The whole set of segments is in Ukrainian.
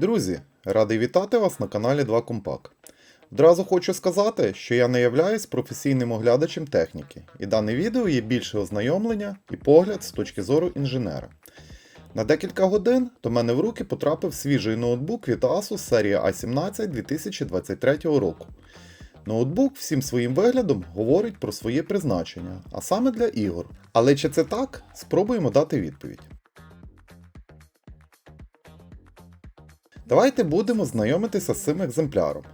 Друзі, радий вітати вас на каналі 2 Компак. Одразу хочу сказати, що я не являюсь професійним оглядачем техніки, і дане відео є більше ознайомлення і погляд з точки зору інженера. На декілька годин до мене в руки потрапив свіжий ноутбук від Asus серії A17 2023 року. Ноутбук всім своїм виглядом говорить про своє призначення, а саме для ігор. Але чи це так? Спробуємо дати відповідь. Давайте будемо знайомитися з цим екземпляром.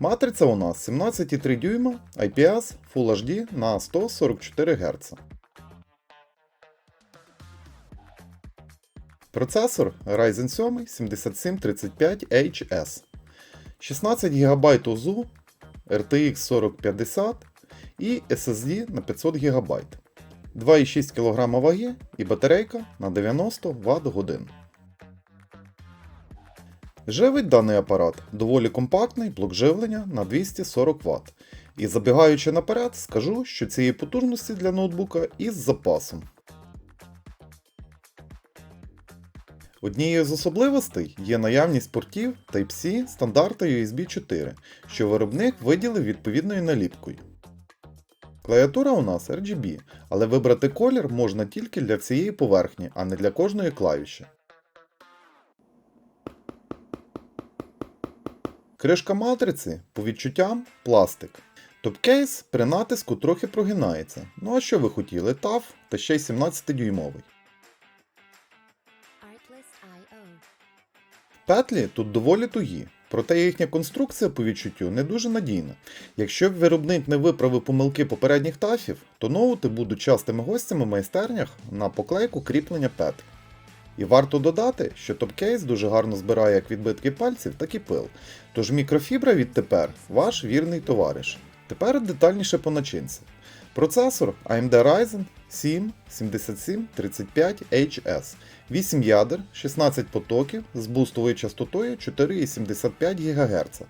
Матриця у нас 17,3 дюйма IPS Full HD на 144 Гц. Процесор Ryzen 7 7735HS. 16 ГБ УЗУ, RTX 4050 і SSD на 500 ГБ. 2,6 кг ваги і батарейка на 90 Вт годин. Живить даний апарат доволі компактний блок живлення на 240 Вт. І забігаючи наперед, скажу, що цієї потужності для ноутбука із запасом. Однією з особливостей є наявність портів Type-C стандарта USB 4, що виробник виділив відповідною наліпкою. Клавіатура у нас RGB, але вибрати колір можна тільки для всієї поверхні, а не для кожної клавіші. Кришка матриці, по відчуттям, пластик. Топкейс при натиску трохи прогинається. Ну а що ви хотіли? TAF та ще й 17-дюймовий. Петлі тут доволі тугі, проте їхня конструкція по відчуттю не дуже надійна. Якщо б виробник не виправив помилки попередніх тафів, то ноути будуть частими гостями в майстернях на поклейку кріплення петель. І варто додати, що топкейс дуже гарно збирає як відбитки пальців, так і пил. Тож мікрофібра відтепер ваш вірний товариш. Тепер детальніше по начинці. Процесор AMD Ryzen 7 7735HS, 8 ядер, 16 потоків з бустовою частотою 4,75 ГГц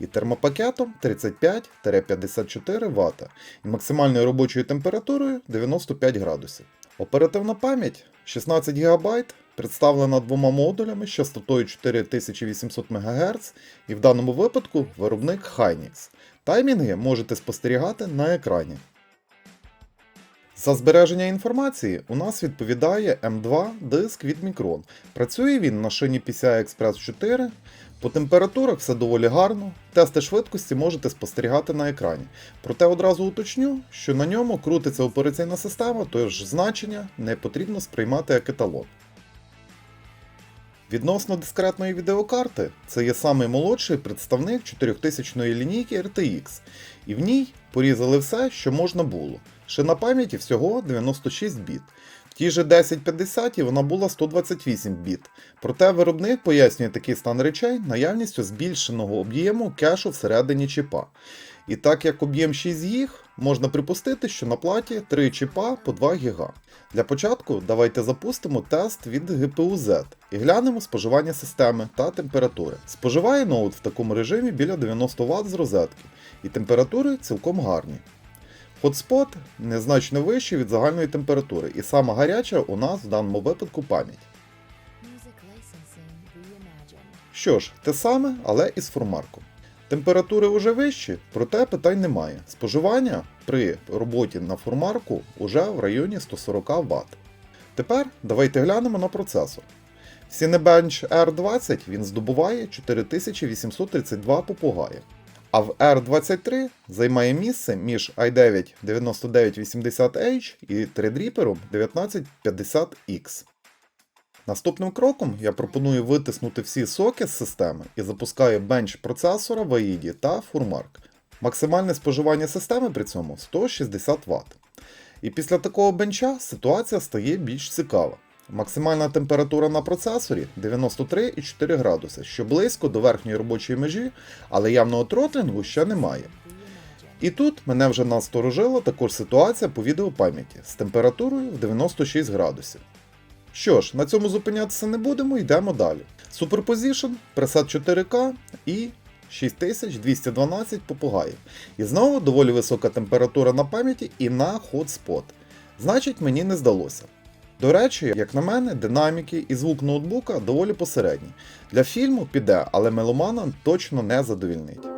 і термопакетом 35-54 Вт і максимальною робочою температурою 95 градусів. Оперативна пам'ять 16 ГБ представлена двома модулями з частотою 4800 МГц і в даному випадку виробник Hynix. Таймінги можете спостерігати на екрані. За збереження інформації у нас відповідає M2 диск від Micron. Працює він на шині PCI Express 4. По температурах все доволі гарно. Тести швидкості можете спостерігати на екрані. Проте одразу уточню, що на ньому крутиться операційна система, тож значення не потрібно сприймати як еталон. Відносно дискретної відеокарти, це є самий молодший представник 4000 лінійки RTX, і в ній порізали все, що можна було. Ще на пам'яті всього 96 біт. В тій же 1050 вона була 128 біт. Проте виробник пояснює такий стан речей наявністю збільшеного об'єму кешу всередині чіпа. І так як об'єм 6 гіг, можна припустити, що на платі 3 чіпа по 2 ГБ. Для початку давайте запустимо тест від GPU Z і глянемо споживання системи та температури. Споживає ноут в такому режимі біля 90 Вт з розетки, і температури цілком гарні. Hotspot незначно вищий від загальної температури, і сама гаряча у нас в даному випадку пам'ять. Що ж, те саме, але із формарком. Температури вже вищі, проте питань немає. Споживання при роботі на формарку уже в районі 140 Вт. Тепер давайте глянемо на процесор. Cinebench R20 він здобуває 4832 попугаї, а в R23 займає місце між i9 9980H і Threadripper 1950X. Наступним кроком я пропоную витиснути всі соки з системи і запускаю бенч процесора в AID та Furmark. Максимальне споживання системи при цьому 160 Вт. І після такого бенча ситуація стає більш цікава. Максимальна температура на процесорі 93,4 градуси, що близько до верхньої робочої межі, але явного тротлінгу ще немає. І тут мене вже насторожила також ситуація по відеопам'яті з температурою в 96 градусів. Що ж, на цьому зупинятися не будемо, йдемо далі. Superposition, пресет 4К і 6212 попугаїв. І знову доволі висока температура на пам'яті і на Hotspot. Значить, мені не здалося. До речі, як на мене, динаміки і звук ноутбука доволі посередні. Для фільму піде, але меломана точно не задовільнить.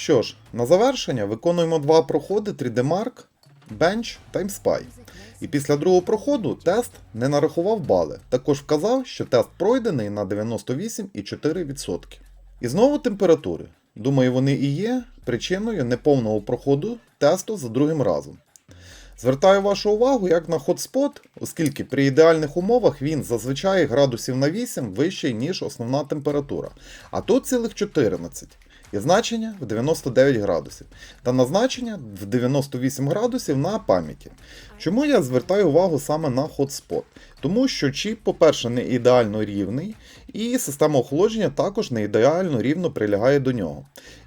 Що ж, на завершення виконуємо два проходи 3D Mark, Bench та ImSpy. І після другого проходу тест не нарахував бали. Також вказав, що тест пройдений на 98,4%. І знову температури. Думаю, вони і є причиною неповного проходу тесту за другим разом. Звертаю вашу увагу як на хотспот, оскільки при ідеальних умовах він зазвичай градусів на 8 вищий, ніж основна температура. А тут цілих 14. І значення в 99 градусів. Та назначення в 98 градусів на пам'яті. Чому я звертаю увагу саме на хотспот? Тому що чіп, по-перше, не ідеально рівний, і система охолодження також не ідеально рівно прилягає до нього.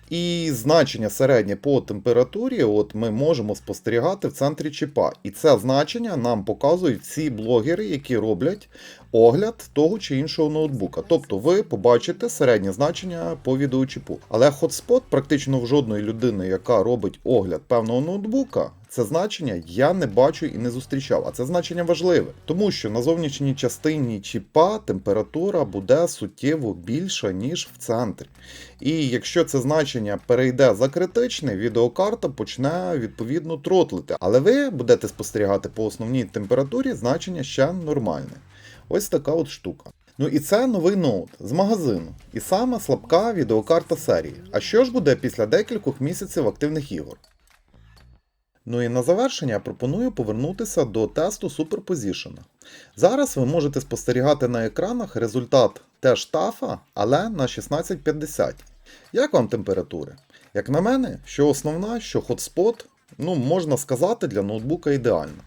І значення середнє по температурі от ми можемо спостерігати в центрі чіпа. І це значення нам показують всі блогери, які роблять огляд того чи іншого ноутбука. Тобто ви побачите середнє значення по відеочіпу. Але хотспот практично в жодної людини, яка робить огляд певного ноутбука, це значення я не бачу і не зустрічав. А це значення важливе, тому що на зовнішній частині чіпа температура буде суттєво більша, ніж в центрі. І якщо це значення перейде за критичне, відеокарта почне відповідно тротлити. Але ви будете спостерігати по основній температурі значення ще нормальне. Ось така от штука. Ну і це новий ноут з магазину. І саме слабка відеокарта серії. А що ж буде після декількох місяців активних ігор? Ну і на завершення пропоную повернутися до тесту Superposition. Зараз ви можете спостерігати на екранах результат теж тафа, але на 1650. Як вам температури? Як на мене, що основна, що хотспот, ну можна сказати, для ноутбука ідеальна.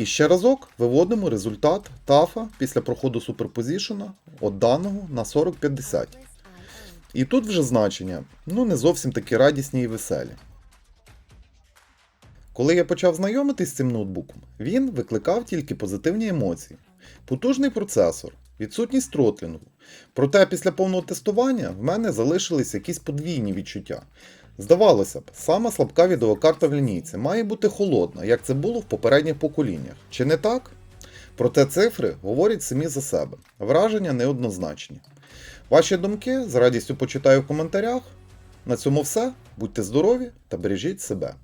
І ще разок виводимо результат тафа після проходу Superposition от даного на 4050. І тут вже значення ну не зовсім такі радісні і веселі. Коли я почав знайомитись з цим ноутбуком, він викликав тільки позитивні емоції. Потужний процесор, відсутність тротлінгу. Проте після повного тестування в мене залишились якісь подвійні відчуття. Здавалося б, сама слабка відеокарта в лінійці має бути холодна, як це було в попередніх поколіннях. Чи не так? Проте цифри говорять самі за себе. Враження неоднозначні. Ваші думки з радістю почитаю в коментарях. На цьому все. Будьте здорові та бережіть себе.